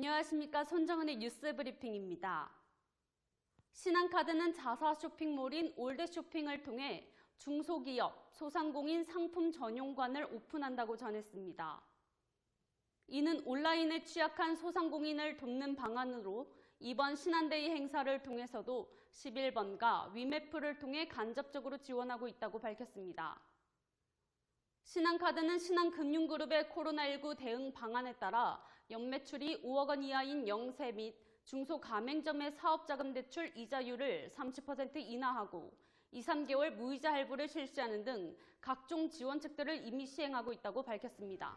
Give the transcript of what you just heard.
안녕하십니까. 손정은의 뉴스 브리핑입니다. 신한카드는 자사 쇼핑몰인 올드 쇼핑을 통해 중소기업, 소상공인 상품 전용관을 오픈한다고 전했습니다. 이는 온라인에 취약한 소상공인을 돕는 방안으로 이번 신한데이 행사를 통해서도 11번가 위메프를 통해 간접적으로 지원하고 있다고 밝혔습니다. 신한카드는 신한금융그룹의 코로나19 대응 방안에 따라 연매출이 5억 원 이하인 영세 및 중소가맹점의 사업자금 대출 이자율을 30% 인하하고 2, 3개월 무이자 할부를 실시하는 등 각종 지원책들을 이미 시행하고 있다고 밝혔습니다.